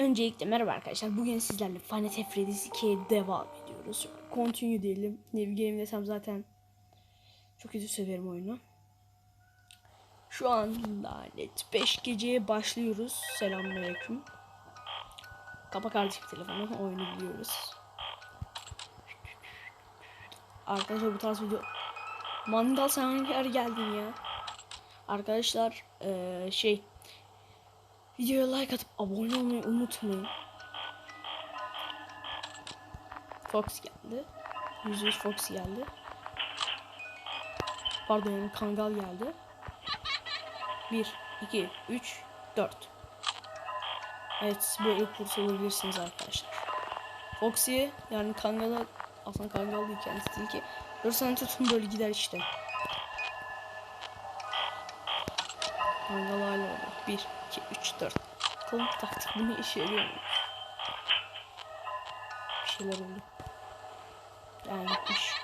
Öncelikle merhaba arkadaşlar. Bugün sizlerle Final Fantasy Freddy's 2'ye devam ediyoruz. Continue diyelim. New Game desem zaten çok kötü severim oyunu. Şu an lanet 5 geceye başlıyoruz. Selamünaleyküm. Kapak kardeşim telefonu. Oyunu biliyoruz. Arkadaşlar bu tarz video... Mandal sen yer geldin ya? Arkadaşlar eee, şey... Videoya like atıp abone olmayı unutmayın. Fox geldi. Yüzüğü Fox geldi. Pardon yani Kangal geldi. 1, 2, 3, 4. Evet böyle kurs olabilirsiniz arkadaşlar. Foxy yani Kangal'a aslında Kangal değil kendisi değil ki. 4 sene tutun böyle gider işte. Kangal hala orada. 1, 2, 3, 4. Bakalım taktik bunu işe yarıyor mu? Bir şeyler oldu. Yani gitmiş.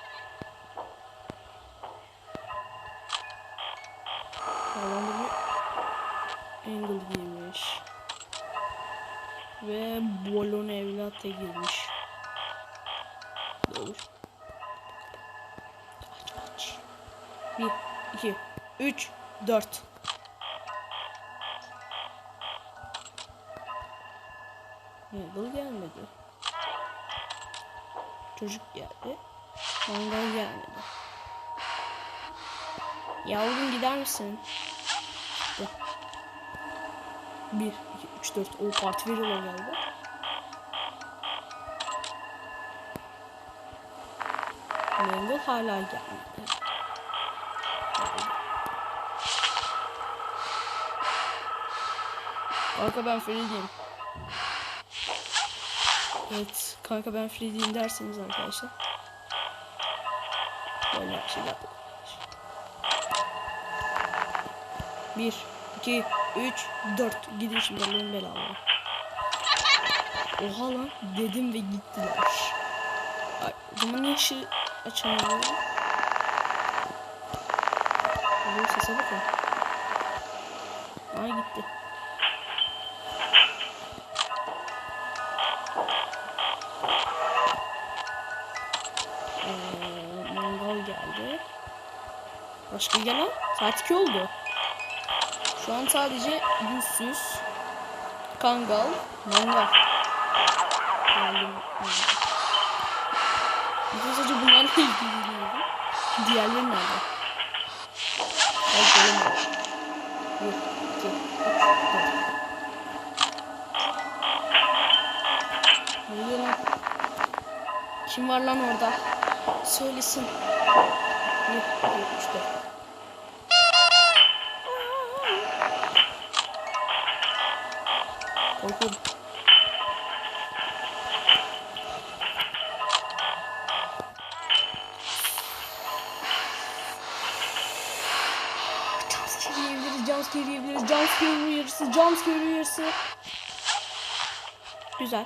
Havalandırma angle girmiş. Ve balon evlata girmiş. Doğru. Aç aç. 1, 2, 3, 4. Mangal gelmedi. Çocuk geldi. Mangal gelmedi. Yavrum gider misin? Gitti. 1, 2, 3, 4. O parti veriyorlar galiba. Mangal hala gelmedi. Kanka ben Freddy'yim. Evet kanka ben Freddy'yim derseniz arkadaşlar. Böyle bir şeyler. 1, 2, 3, 4. Gidin şimdi Allah'ın belalı. Oha lan dedim ve gittiler. Ay, zaman niye ışığı açamıyorum? Bu sese bakın. Ay gitti. Başka gelen? Saat 2 oldu. Şu an sadece yüzsüz, kangal, mangal. Geldim. Bir sadece bunlarla ilgileniyorum. Diğerleri nerede? Hayır göremiyorum. Bir, iki, üç, dört. Ne oluyor lan? Kim var lan orada? Söylesin. Bir, iki, üç, dört. Jumpscare yiyebiliriz, jumpscare uyarısı, jumpscare uyarısı. Güzel.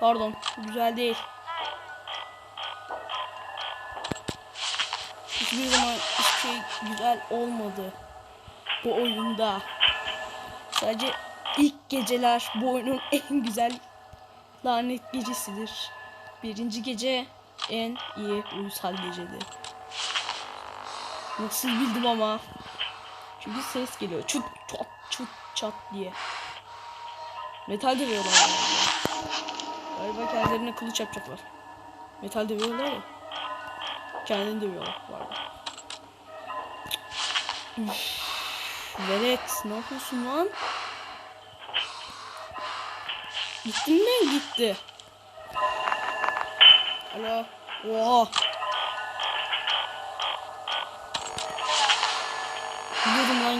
Pardon, güzel değil. Hiçbir zaman hiçbir şey güzel olmadı bu oyunda. Sadece ilk geceler bu oyunun en güzel lanet gecesidir. Birinci gece en iyi uysal gecedir. Nasıl bildim ama. Çünkü ses geliyor. Çut çat çut çat diye. Metal dövüyorlar. yani. Galiba kendilerine kılıç yapacaklar. Metal dövüyorlar ya. Kendini dövüyorlar bu arada. Üf. Velet ne yapıyorsun lan? Gittin mi? Gitti. Alo. Oha.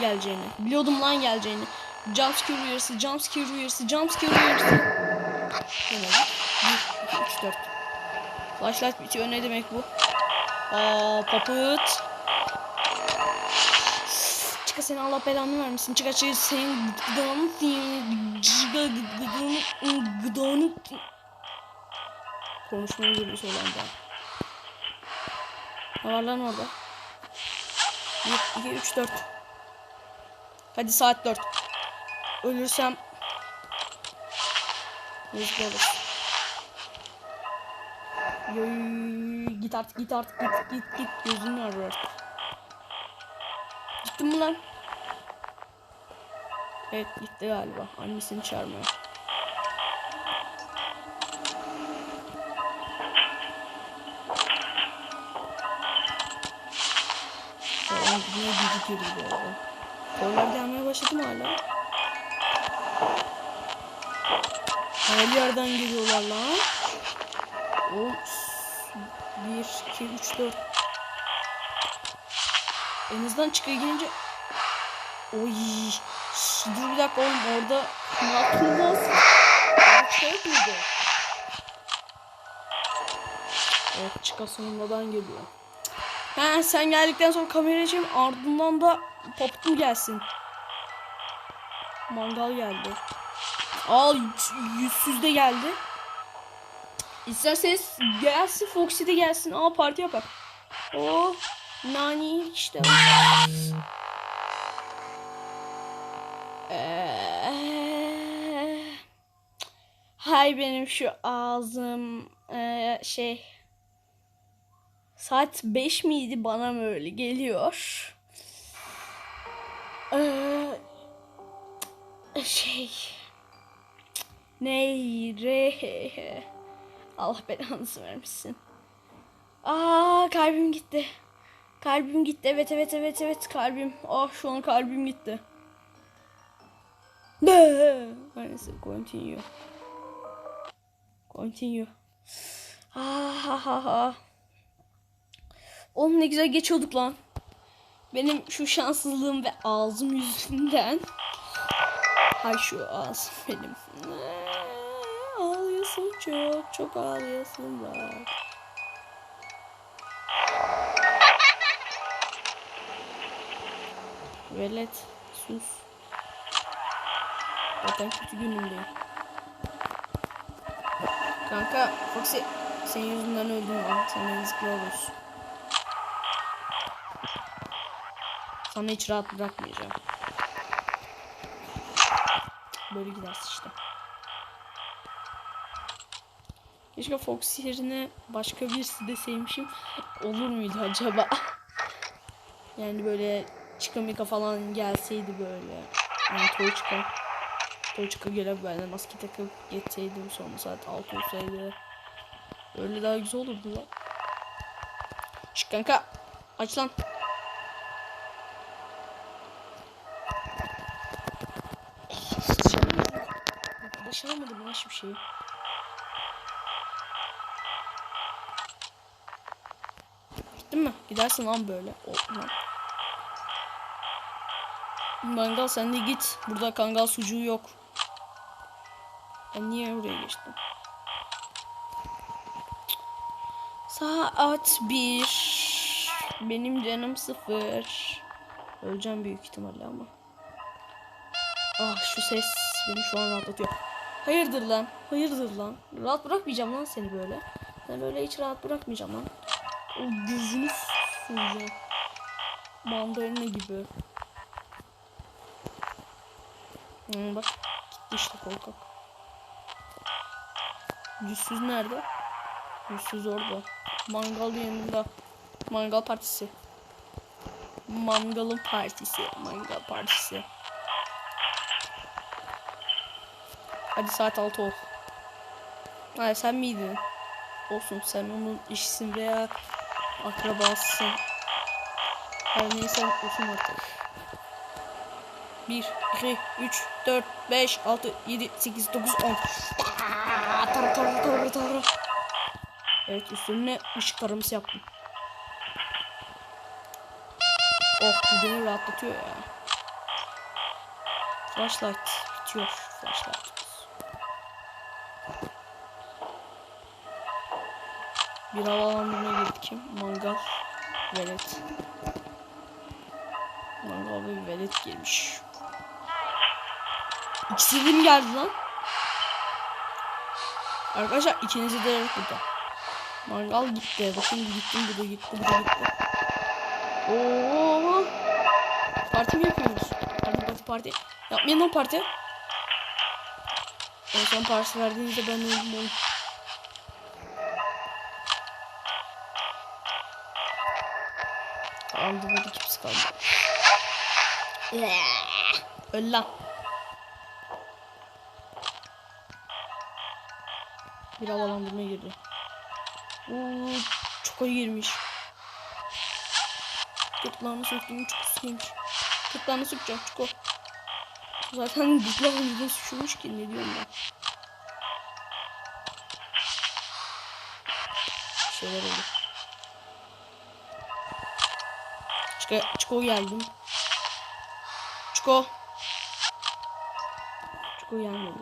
Lan geleceğini. Biliyordum lan geleceğini. Jumpscare uyarısı, jumpscare uyarısı, jumpscare uyarısı. Demek? 1, 2, 3, 4. Flashlight bitiyor. Ne demek bu? Aa, papıt. Çıka seni Allah belanı vermesin. Çıka çıka senin gıdanı çıka gıdanı gıdanı Konuşmayı görüyoruz olan da. Ne var lan orada? 1, 2, 3, 4. Hadi saat 4. ölürsem yazık olur. Git artık git artık git git git gözünü arıyor artık. Gittin mi lan? Evet gitti galiba. Annesini çağırmıyor. Falan gitmeye gözüküyordu bu arada. Torlar gelmeye başladı mı hala? Her yerden geliyorlar lan. O 1, 2, 3, 4. En azından çıkıyor gelince Oy. Dur bir dakika oğlum orada Turgaz. Orada şey miydi? Evet çıka sonundan geliyor. Ha sen geldikten sonra kamera açayım ardından da poptum gelsin. Mangal geldi. Al yüzsüz de geldi. İsterseniz gelsin Foxy de gelsin. Aa parti yapar. Oh nani işte. Eee, Hay benim şu ağzım eee, şey saat 5 miydi bana mı öyle geliyor. Eee, şey neyre Allah belanızı vermişsin. Aa kalbim gitti. Kalbim gitti. Evet evet evet evet kalbim. Ah şu an kalbim gitti. Ne? Neyse continue. Continue. Ha ha ha ha. Oğlum ne güzel geçiyorduk lan. Benim şu şanssızlığım ve ağzım yüzünden. Hay şu ağzım benim. Ağlıyorsun çok çok ağlıyorsun bak. Velet sus. Zaten kötü günümdeyim. Kanka Foxy senin yüzünden öldüm lan. Sana yazıklar olsun. Sana hiç rahat bırakmayacağım. Böyle gidersin işte. Keşke Fox yerine başka birisi deseymişim. Olur muydu acaba? yani böyle Chikamika falan gelseydi böyle. Yani Toychika. Toychika gelip böyle maske takıp geçseydim sonra saat 6 olsaydı. Öyle daha güzel olurdu lan. Şş kanka. Aç lan. Başaramadım ya hiçbir şeyi. Gittin mi? Gidersin lan böyle. Oh, lan. Sen de git. Burada kangal sucuğu yok. Ben niye oraya geçtim? Saat bir. Benim canım sıfır. Öleceğim büyük ihtimalle ama. Ah şu ses beni şu an rahatlatıyor. Hayırdır lan? Hayırdır lan? Rahat bırakmayacağım lan seni böyle. Ben böyle hiç rahat bırakmayacağım lan. O gözünü suyacağım. Mandalina gibi. Hmm, bak gitti işte korkak. Yüzsüz nerede? Yüzsüz orada. Mangal yanında. Mangal partisi. Mangalın partisi. Mangal partisi. Hadi saat 6 ol. Hayır sen miydin? Olsun sen onun işsin veya akrabasısın. Her neyse olsun artık. 1, 2, 3, 4, 5, 6, 7, 8, 9, 10. Tara tara tara tara. Evet üstüne ışık taraması yaptım. Oh bu beni rahatlatıyor ya. Flashlight bitiyor flashlight. Bir havalandırmaya girdik. Mangal. Velet. Mangal ve velet gelmiş. İkisi de mi geldi lan? Arkadaşlar ikinizi de yok burada. Mangal gitti. Bakın gittim bu da gitti bu da gitti. Oo. Parti mi yapıyoruz? Parti parti parti. Yapmayın lan parti. En son parça verdiğinizde ben öldüm oğlum. Burada kimse kalmadı. Öl lan. Bir havalandırma girdi. Oo, çok iyi girmiş. Gırtlağını söktüğüm çok sıkıymış. Gırtlağını sökeceğim çuko. Zaten gırtlağını yüzüne sıkışmış ki ne diyorum ben. Şeyler oldu. Çiko, Çiko geldim. Çiko. Çiko gelmedi.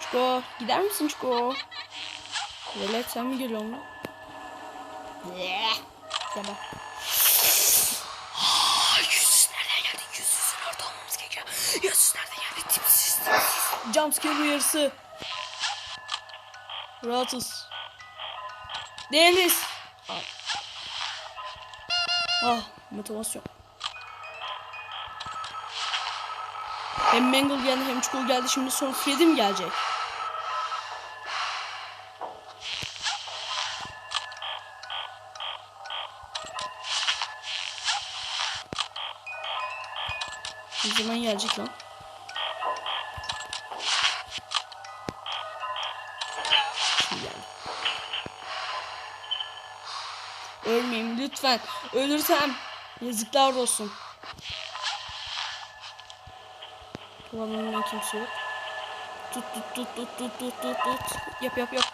Çiko gider misin Çiko? Velet sen mi geliyorsun lan? Gel. Yüzsüz nereden geldi? Yüzsüzün orada olmamız gerekiyor. Yüzsüz nereden geldi? Tipsiz tipsiz. Jumpscare uyarısı. Rahatız. Değiliz. Ah. motivasyon. Hem Mangle geldi hem Çukur geldi. Şimdi son Freddy mi gelecek? Zaman gelecek lan? Lütfen. Ölürsem yazıklar olsun. Kullanımda kimse yok. Tut tut tut tut tut tut tut tut. Yap yap yap.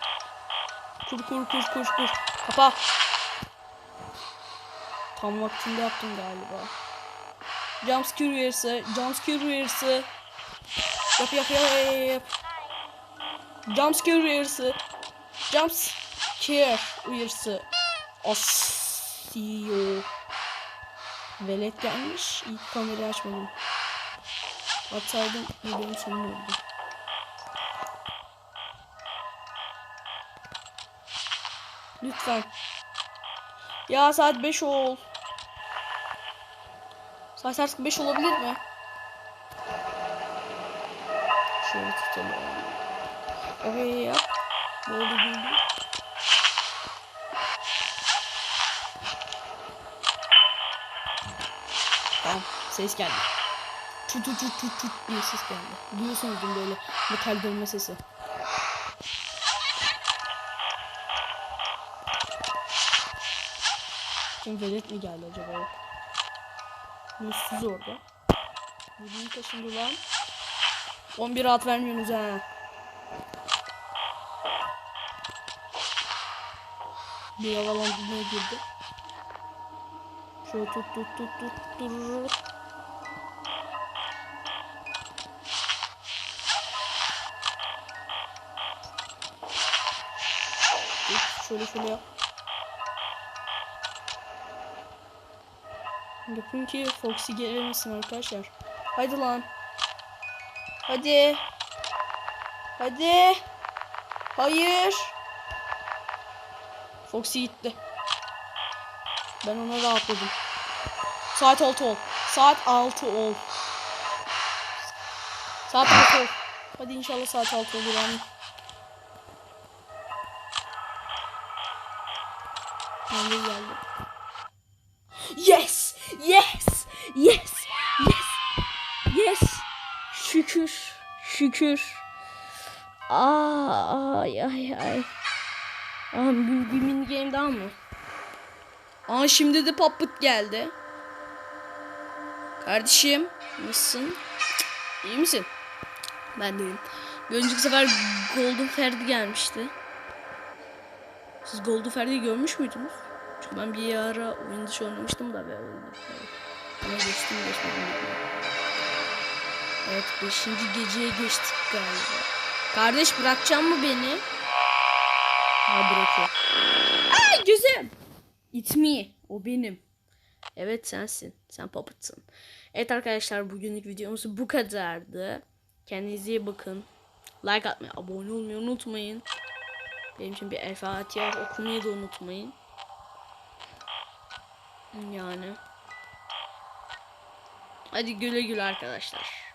Kur kur kur kur kur. Kapa. Tam vaktinde yaptım galiba. Jumpscare uyarısı. Jumpscare uyarısı. Yap yap yap yap yap. Jumpscare uyarısı. Jumpscare uyarısı. Asio. Velet gelmiş. İlk kamerayı açmadım. Atsaydım videonun sonu oldu. Lütfen. Ya saat 5 ol. Saat artık 5 olabilir mi? Şöyle tutalım. Oraya yap. Ne oldu bildi. Tamam. Ses geldi. Tut tut tut tut tut diye ses geldi. Duyuyorsunuz böyle metal dönme sesi. Kim velet mi geldi acaba? Yok. Mutsuz orada. Bugün taşındı lan. 11 at vermiyorsunuz ha. Bir havalandırmaya girdi. Şöyle tut tut tut tut. Tut, Şöyle şöyle yap. Yapın ki Foxy gelemesin arkadaşlar. Hadi lan. Hadi. Hadi. Hayır. Foxy gitti. Ben ona rahatladım. Saat 6 ol. Saat 6 ol. Saat 6 ol. Hadi inşallah saat 6 olur yani. Hangi geldi? Yes! Yes! Yes! Yes! Yes! Şükür. Şükür. Aa, ay ay ay. Aa, bir, bir mini game daha mı? Aa şimdi de Puppet geldi. Kardeşim nasılsın? İyi misin? Ben deyim. Bir önceki sefer Golden Ferdi gelmişti. Siz Golden Ferdi'yi görmüş müydünüz? Çünkü ben bir ara oyun dışı oynamıştım da böyle. Ama geçtim geçmedim. Evet 5. geceye geçtik galiba. Kardeş bırakacak mı beni? Ha bırakıyor. Ay gözüm. It me. O benim. Evet sensin. Sen puppet'sın. Evet arkadaşlar bugünlük videomuz bu kadardı. Kendinize iyi bakın. Like atmayı, abone olmayı unutmayın. Benim için bir El Fatiha okumayı da unutmayın. Yani. Hadi güle güle arkadaşlar.